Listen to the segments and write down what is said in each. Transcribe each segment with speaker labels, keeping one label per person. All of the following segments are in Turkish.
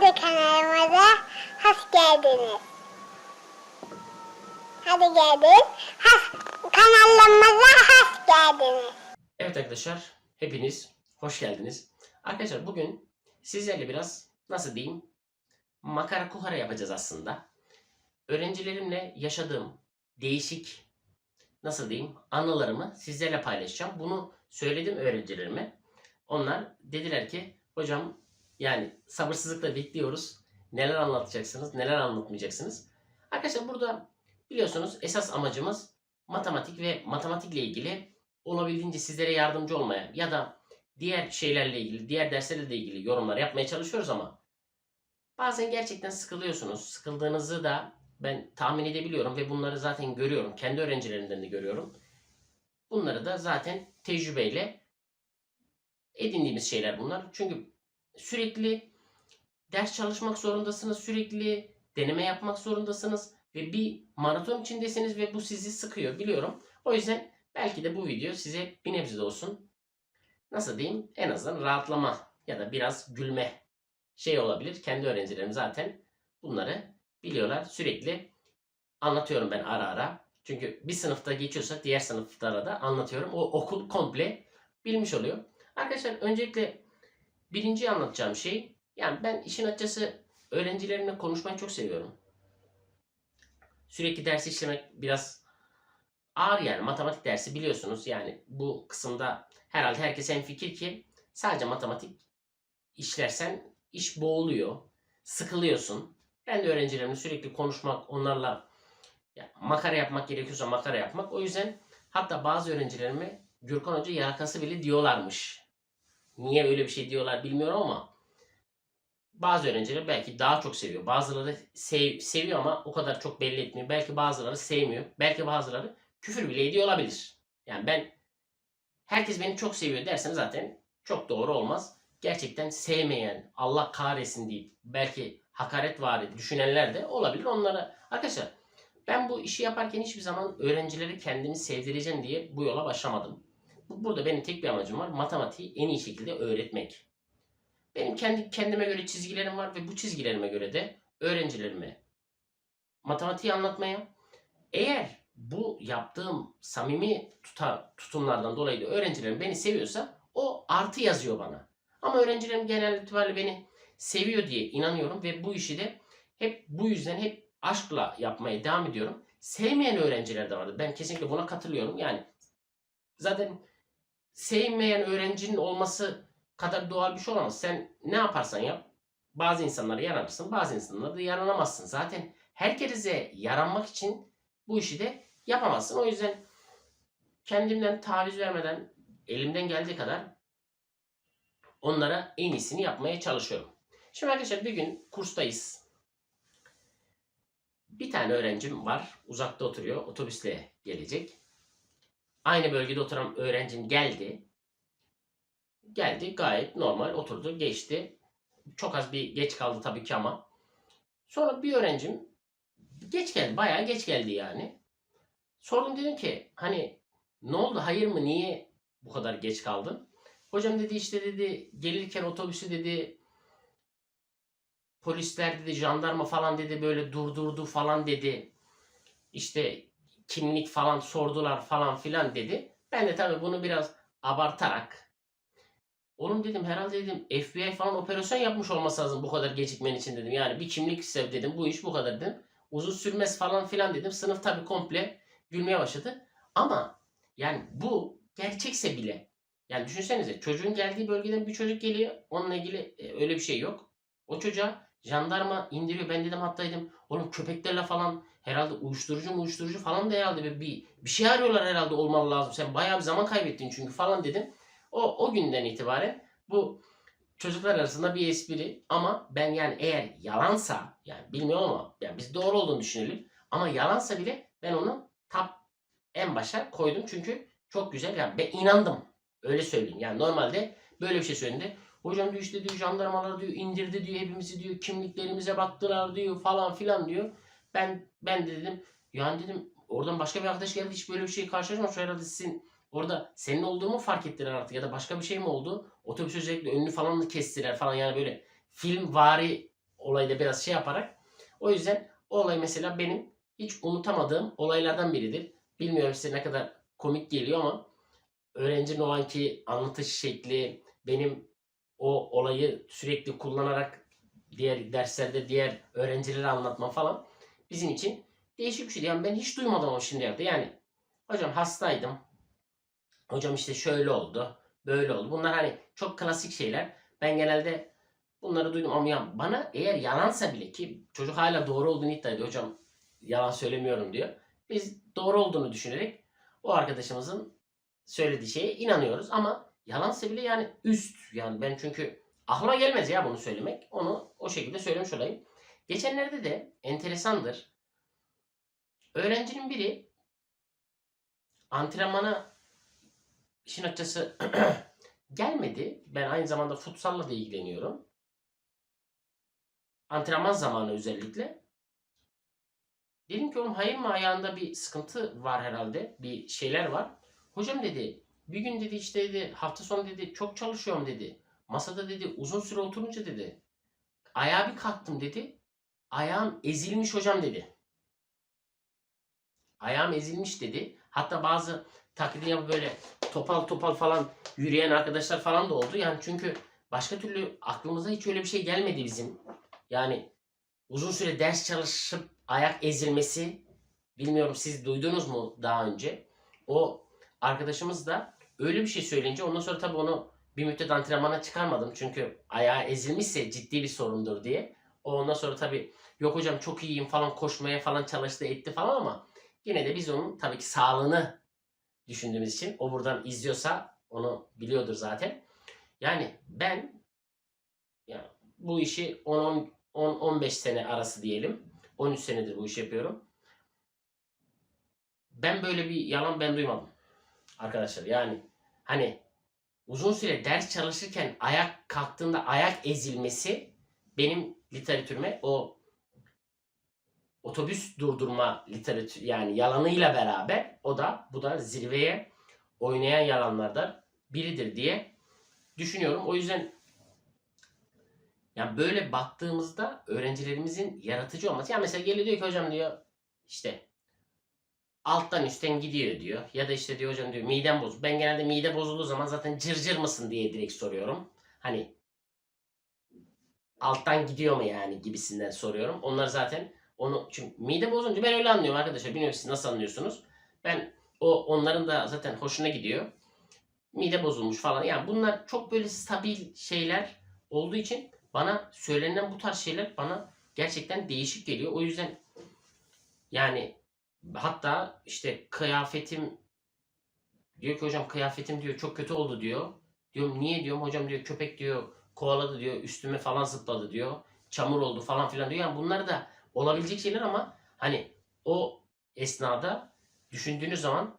Speaker 1: Hadi kanalımıza hoş geldiniz. Hadi geldin. Has, kanalımıza hoş geldiniz.
Speaker 2: Evet arkadaşlar, hepiniz hoş geldiniz. Arkadaşlar bugün sizlerle biraz nasıl diyeyim makara kuhara yapacağız aslında. Öğrencilerimle yaşadığım değişik nasıl diyeyim anılarımı sizlerle paylaşacağım. Bunu söyledim öğrencilerime. Onlar dediler ki hocam yani sabırsızlıkla bekliyoruz. Neler anlatacaksınız, neler anlatmayacaksınız. Arkadaşlar burada biliyorsunuz esas amacımız matematik ve matematikle ilgili olabildiğince sizlere yardımcı olmaya ya da diğer şeylerle ilgili, diğer derslerle ilgili yorumlar yapmaya çalışıyoruz ama bazen gerçekten sıkılıyorsunuz. Sıkıldığınızı da ben tahmin edebiliyorum ve bunları zaten görüyorum. Kendi öğrencilerimden de görüyorum. Bunları da zaten tecrübeyle edindiğimiz şeyler bunlar. Çünkü sürekli ders çalışmak zorundasınız, sürekli deneme yapmak zorundasınız ve bir maraton içindesiniz ve bu sizi sıkıyor biliyorum. O yüzden Belki de bu video size bir nebze de olsun nasıl diyeyim en azından rahatlama ya da biraz gülme şey olabilir. Kendi öğrencilerim zaten bunları biliyorlar. Sürekli anlatıyorum ben ara ara. Çünkü bir sınıfta geçiyorsa diğer sınıflara da anlatıyorum. O okul komple bilmiş oluyor. Arkadaşlar öncelikle birinci anlatacağım şey yani ben işin açıkçası öğrencilerimle konuşmayı çok seviyorum. Sürekli ders işlemek biraz ağır yani matematik dersi biliyorsunuz yani bu kısımda herhalde herkes en fikir ki sadece matematik işlersen iş boğuluyor, sıkılıyorsun. Ben de öğrencilerimle sürekli konuşmak, onlarla ya, makara yapmak gerekiyorsa makara yapmak. O yüzden hatta bazı öğrencilerime Gürkan Hoca yakası bile diyorlarmış. Niye öyle bir şey diyorlar bilmiyorum ama bazı öğrenciler belki daha çok seviyor. Bazıları sev, seviyor ama o kadar çok belli etmiyor. Belki bazıları sevmiyor. Belki bazıları küfür bile ediyor olabilir. Yani ben herkes beni çok seviyor dersen zaten çok doğru olmaz. Gerçekten sevmeyen, Allah kahretsin deyip belki hakaret var düşünenler de olabilir. Onlara arkadaşlar ben bu işi yaparken hiçbir zaman öğrencileri kendimi sevdireceğim diye bu yola başlamadım. Burada benim tek bir amacım var. Matematiği en iyi şekilde öğretmek. Benim kendi kendime göre çizgilerim var ve bu çizgilerime göre de öğrencilerime matematiği anlatmaya eğer bu yaptığım samimi tuta, tutumlardan dolayı da öğrencilerim beni seviyorsa o artı yazıyor bana. Ama öğrencilerim genel itibariyle beni seviyor diye inanıyorum ve bu işi de hep bu yüzden hep aşkla yapmaya devam ediyorum. Sevmeyen öğrenciler de vardı. Ben kesinlikle buna katılıyorum. Yani zaten sevmeyen öğrencinin olması kadar doğal bir şey olamaz. Sen ne yaparsan yap bazı insanlara yaranırsın, bazı insanlara da yaranamazsın. Zaten herkese yaranmak için bu işi de yapamazsın. O yüzden kendimden taviz vermeden elimden geldiği kadar onlara en iyisini yapmaya çalışıyorum. Şimdi arkadaşlar bir gün kurstayız. Bir tane öğrencim var. Uzakta oturuyor. Otobüsle gelecek. Aynı bölgede oturan öğrencim geldi. Geldi gayet normal oturdu geçti. Çok az bir geç kaldı tabii ki ama. Sonra bir öğrencim geç geldi. Bayağı geç geldi yani. Sordum dedim ki hani ne oldu hayır mı niye bu kadar geç kaldın? Hocam dedi işte dedi gelirken otobüsü dedi polisler dedi jandarma falan dedi böyle durdurdu falan dedi. İşte kimlik falan sordular falan filan dedi. Ben de tabii bunu biraz abartarak Oğlum dedim herhalde dedim FBI falan operasyon yapmış olması lazım bu kadar gecikmen için dedim. Yani bir kimlik sev dedim bu iş bu kadar dedim. Uzun sürmez falan filan dedim. Sınıf tabii komple gülmeye başladı. Ama yani bu gerçekse bile yani düşünsenize çocuğun geldiği bölgeden bir çocuk geliyor. Onunla ilgili e, öyle bir şey yok. O çocuğa jandarma indiriyor. Ben dedim hatta dedim oğlum köpeklerle falan herhalde uyuşturucu mu uyuşturucu falan da herhalde bir, bir, bir şey arıyorlar herhalde olmalı lazım. Sen bayağı bir zaman kaybettin çünkü falan dedim. O, o günden itibaren bu çocuklar arasında bir espri. Ama ben yani eğer yalansa yani bilmiyorum ama yani biz doğru olduğunu düşünelim. Ama yalansa bile ben onu tap en başa koydum. Çünkü çok güzel. Yani ben inandım. Öyle söyleyeyim. Yani normalde böyle bir şey söyledi hocam diyor işte diyor jandarmalar diyor indirdi diyor hepimizi diyor kimliklerimize baktılar diyor falan filan diyor ben ben de dedim yani dedim oradan başka bir arkadaş geldi hiç böyle bir şey karşılaşmamış herhalde sizin Orada senin olduğumu fark ettiler artık ya da başka bir şey mi oldu? Otobüs özellikle önünü falan mı kestiler falan yani böyle film vari olayda biraz şey yaparak. O yüzden o olay mesela benim hiç unutamadığım olaylardan biridir. Bilmiyorum size ne kadar komik geliyor ama öğrencinin o anki anlatış şekli benim o olayı sürekli kullanarak diğer derslerde diğer öğrencilere anlatma falan bizim için değişik bir şeydi. Yani ben hiç duymadım o şimdiye kadar. Yani hocam hastaydım. Hocam işte şöyle oldu. Böyle oldu. Bunlar hani çok klasik şeyler. Ben genelde bunları duydum ama ya bana eğer yalansa bile ki çocuk hala doğru olduğunu iddia ediyor. Hocam yalan söylemiyorum diyor. Biz doğru olduğunu düşünerek o arkadaşımızın söylediği şeye inanıyoruz ama yalansa bile yani üst yani ben çünkü aklıma gelmez ya bunu söylemek. Onu o şekilde söylemiş olayım. Geçenlerde de enteresandır. Öğrencinin biri antrenmana işin açıkçası gelmedi. Ben aynı zamanda futsalla da ilgileniyorum. Antrenman zamanı özellikle. Dedim ki oğlum hayır mı ayağında bir sıkıntı var herhalde. Bir şeyler var. Hocam dedi bir gün dedi işte dedi hafta sonu dedi çok çalışıyorum dedi. Masada dedi uzun süre oturunca dedi. Ayağa bir kalktım dedi. Ayağım ezilmiş hocam dedi. Ayağım ezilmiş dedi. Hatta bazı taklidi yapıp böyle topal topal falan yürüyen arkadaşlar falan da oldu. Yani çünkü başka türlü aklımıza hiç öyle bir şey gelmedi bizim. Yani uzun süre ders çalışıp ayak ezilmesi bilmiyorum siz duydunuz mu daha önce? O arkadaşımız da öyle bir şey söyleyince ondan sonra tabii onu bir müddet antrenmana çıkarmadım. Çünkü ayağı ezilmişse ciddi bir sorundur diye. O ondan sonra tabii yok hocam çok iyiyim falan koşmaya falan çalıştı etti falan ama yine de biz onun tabii ki sağlığını düşündüğümüz için o buradan izliyorsa onu biliyordur zaten. Yani ben ya bu işi 10 10 15 sene arası diyelim. 13 senedir bu işi yapıyorum. Ben böyle bir yalan ben duymadım. Arkadaşlar yani hani uzun süre ders çalışırken ayak kalktığında ayak ezilmesi benim literatürüme o otobüs durdurma literatür yani yalanıyla beraber o da bu da zirveye oynayan yalanlardan biridir diye düşünüyorum. O yüzden yani böyle baktığımızda öğrencilerimizin yaratıcı olması. Yani mesela geliyor diyor ki hocam diyor işte alttan üstten gidiyor diyor. Ya da işte diyor hocam diyor midem bozuk. Ben genelde mide bozulduğu zaman zaten cırcır mısın diye direkt soruyorum. Hani alttan gidiyor mu yani gibisinden soruyorum. Onlar zaten onu çünkü mide bozunca ben öyle anlıyorum arkadaşlar. Bilmiyorum siz nasıl anlıyorsunuz. Ben o onların da zaten hoşuna gidiyor. Mide bozulmuş falan. Yani bunlar çok böyle stabil şeyler olduğu için bana söylenen bu tarz şeyler bana gerçekten değişik geliyor. O yüzden yani hatta işte kıyafetim diyor ki hocam kıyafetim diyor çok kötü oldu diyor. Diyorum niye diyorum hocam diyor köpek diyor kovaladı diyor üstüme falan zıpladı diyor. Çamur oldu falan filan diyor. Yani bunlar da olabilecek şeyler ama hani o esnada düşündüğünüz zaman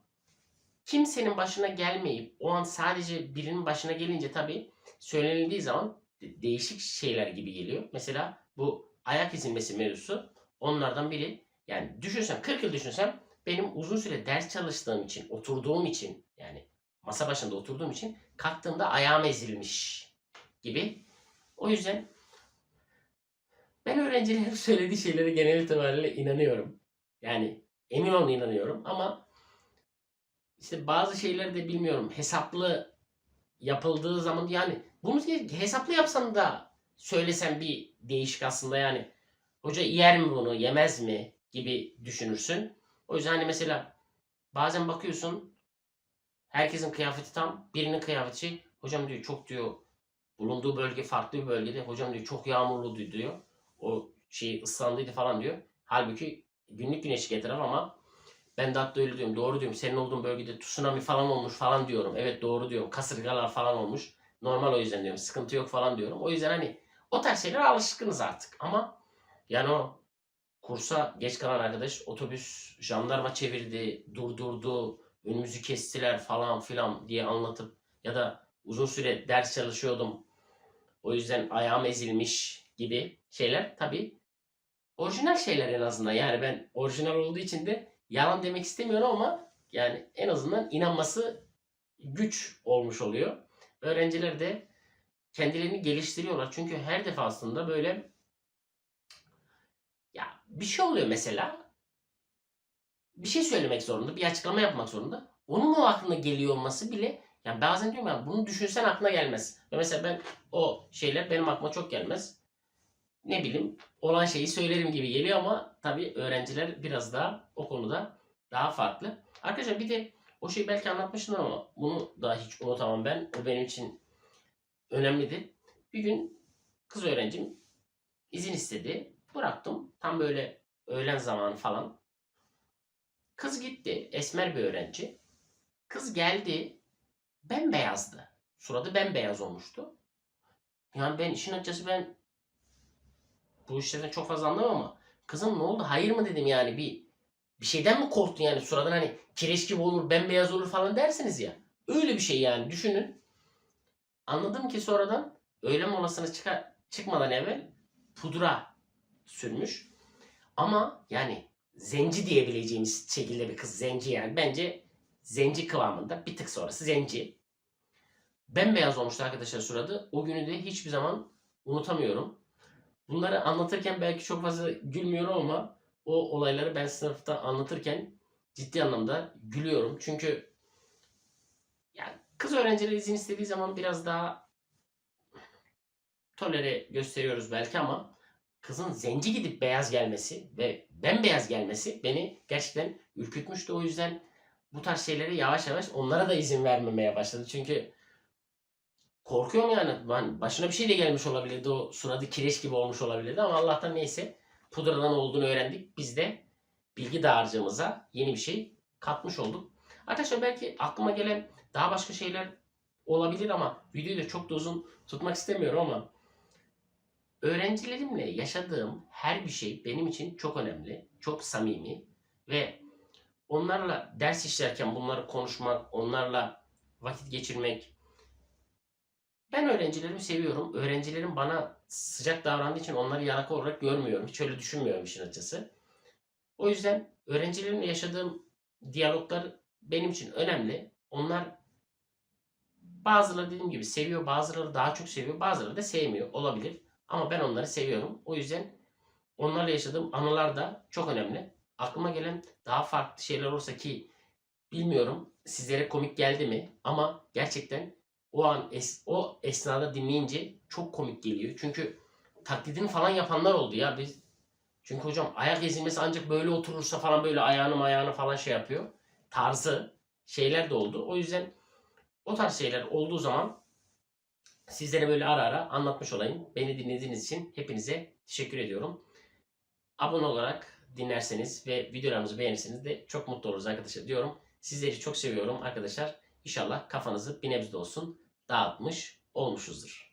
Speaker 2: kimsenin başına gelmeyip o an sadece birinin başına gelince tabii söylenildiği zaman de- değişik şeyler gibi geliyor. Mesela bu ayak ezilmesi mevzusu onlardan biri. Yani düşünsem 40 yıl düşünsem benim uzun süre ders çalıştığım için, oturduğum için yani masa başında oturduğum için kalktığımda ayağım ezilmiş gibi. O yüzden ben öğrencilerin söylediği şeylere genel itibariyle inanıyorum. Yani emin olun inanıyorum ama işte bazı şeyleri de bilmiyorum. Hesaplı yapıldığı zaman yani bunu hesaplı yapsan da söylesen bir değişik aslında yani. Hoca yer mi bunu, yemez mi gibi düşünürsün. O yüzden hani mesela bazen bakıyorsun herkesin kıyafeti tam, birinin kıyafeti. Hocam diyor çok diyor bulunduğu bölge farklı bir bölgede. Hocam diyor çok yağmurlu diyor. O şey ıslandıydı falan diyor. Halbuki günlük güneş getirir ama ben de hatta öyle diyorum. Doğru diyorum. Senin olduğun bölgede tsunami falan olmuş falan diyorum. Evet doğru diyorum. Kasırgalar falan olmuş. Normal o yüzden diyorum. Sıkıntı yok falan diyorum. O yüzden hani o tarz şeylere alışkınız artık. Ama yani o kursa geç kalan arkadaş otobüs jandarma çevirdi, durdurdu, önümüzü kestiler falan filan diye anlatıp ya da uzun süre ders çalışıyordum. O yüzden ayağım ezilmiş gibi şeyler tabii orijinal şeyler en azından. Yani ben orijinal olduğu için de yalan demek istemiyorum ama yani en azından inanması güç olmuş oluyor. Öğrenciler de kendilerini geliştiriyorlar. Çünkü her defasında böyle bir şey oluyor mesela. Bir şey söylemek zorunda, bir açıklama yapmak zorunda. Onun o aklına geliyor olması bile yani bazen diyorum ya bunu düşünsen aklına gelmez. Ve mesela ben o şeyler benim aklıma çok gelmez. Ne bileyim olan şeyi söylerim gibi geliyor ama tabii öğrenciler biraz daha o konuda daha farklı. Arkadaşlar bir de o şeyi belki anlatmıştım ama bunu da hiç unutamam ben. O benim için önemlidir. Bir gün kız öğrencim izin istedi. Bıraktım. Tam böyle öğlen zamanı falan. Kız gitti. Esmer bir öğrenci. Kız geldi. Bembeyazdı. Suratı bembeyaz olmuştu. Yani ben işin açıkçası ben bu işlerden çok fazla anlamam ama kızım ne oldu? Hayır mı dedim yani bir bir şeyden mi korktun yani suratın hani kireç gibi olur, bembeyaz olur falan dersiniz ya. Öyle bir şey yani düşünün. Anladım ki sonradan öğle molasına çıka, çıkmadan evvel pudra sürmüş. Ama yani zenci diyebileceğimiz şekilde bir kız zenci yani. Bence zenci kıvamında bir tık sonrası zenci. Bembeyaz olmuştu arkadaşlar suratı. O günü de hiçbir zaman unutamıyorum. Bunları anlatırken belki çok fazla gülmüyorum ama o olayları ben sınıfta anlatırken ciddi anlamda gülüyorum. Çünkü yani kız öğrenciler izin istediği zaman biraz daha tolere gösteriyoruz belki ama kızın zenci gidip beyaz gelmesi ve bembeyaz gelmesi beni gerçekten ürkütmüştü. O yüzden bu tarz şeylere yavaş yavaş onlara da izin vermemeye başladı. Çünkü korkuyorum yani. Ben başına bir şey de gelmiş olabilirdi. O suratı kireç gibi olmuş olabilirdi ama Allah'tan neyse pudradan olduğunu öğrendik. Biz de bilgi dağarcığımıza yeni bir şey katmış olduk. Arkadaşlar belki aklıma gelen daha başka şeyler olabilir ama videoyu da çok da uzun tutmak istemiyorum ama öğrencilerimle yaşadığım her bir şey benim için çok önemli, çok samimi ve onlarla ders işlerken bunları konuşmak, onlarla vakit geçirmek. Ben öğrencilerimi seviyorum. Öğrencilerim bana sıcak davrandığı için onları yarak olarak görmüyorum. Hiç öyle düşünmüyorum işin açısı. O yüzden öğrencilerimle yaşadığım diyaloglar benim için önemli. Onlar bazıları dediğim gibi seviyor, bazıları daha çok seviyor, bazıları da sevmiyor. Olabilir. Ama ben onları seviyorum. O yüzden onlarla yaşadığım anılar da çok önemli. Aklıma gelen daha farklı şeyler olursa ki bilmiyorum sizlere komik geldi mi ama gerçekten o an es- o esnada dinleyince çok komik geliyor. Çünkü taklidini falan yapanlar oldu ya biz. Çünkü hocam ayak ezilmesi ancak böyle oturursa falan böyle ayağını ayağını falan şey yapıyor. Tarzı şeyler de oldu. O yüzden o tarz şeyler olduğu zaman sizlere böyle ara ara anlatmış olayım. Beni dinlediğiniz için hepinize teşekkür ediyorum. Abone olarak dinlerseniz ve videolarımızı beğenirseniz de çok mutlu oluruz arkadaşlar diyorum. Sizleri çok seviyorum arkadaşlar. İnşallah kafanızı bir nebze olsun dağıtmış olmuşuzdur.